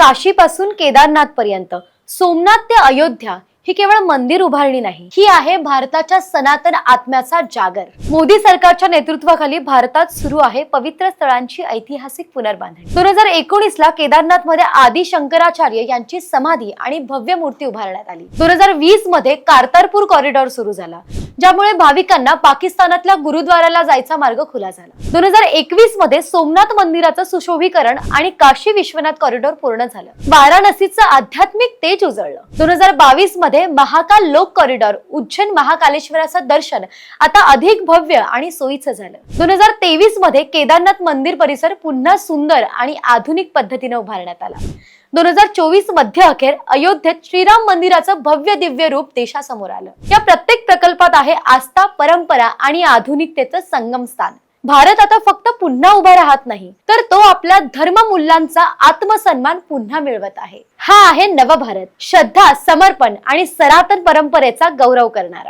काशीपासून केदारनाथ पर्यंत सोमनाथ ते अयोध्या ही केवळ मंदिर उभारणी नाही ही आहे भारताच्या सनातन आत्म्याचा जागर. मोदी सरकारच्या नेतृत्वाखाली भारतात सुरू आहे पवित्र स्थळांची ऐतिहासिक पुनर्बांधणी. दोन हजार एकोणीस ला केदारनाथमध्ये आदि शंकराचार्य यांची समाधी आणि भव्य मूर्ती उभारण्यात आली. दोन हजार वीसमध्ये कार्तारपूर कॉरिडॉर सुरू झाला. ज्यामुळे भाविकांना पाकिस्तानातल्या गुरुद्वाराला जायचा मार्ग खुला झाला. दोन हजार एकवीसमध्ये सोमनाथ मंदिराचं सुशोभीकरण आणि काशी विश्वनाथ कॉरिडॉर पूर्ण झालं. वाराणसीचं आध्यात्मिक तेज उजळलं. दोन हजार बावीसमध्ये महाकाल लोक कॉरिडॉर उज्जैन महाकालेश्वराचं दर्शन आता अधिक भव्य आणि सोयीचं झालं. दोन हजार तेवीसमध्ये केदारनाथ मंदिर परिसर पुन्हा सुंदर आणि आधुनिक पद्धतीने उभारण्यात आला. दोन हजार चोवीसमध्ये अखेर अयोध्येत श्रीराम मंदिराचं भव्य दिव्य रूप देशासमोर आलं. या प्रत्येक प्रकल्पात आहे आस्था परंपरा आणि आधुनिकतेचं संगम स्थान. भारत आता फक्त पुन्हा उभा राहत नाही तर तो आपल्या धर्ममूल्यांचा आत्मसन्मान पुन्हा मिळवत आहे. हा आहे नवभारत श्रद्धा समर्पण आणि सनातन परंपरेचा गौरव करणारा.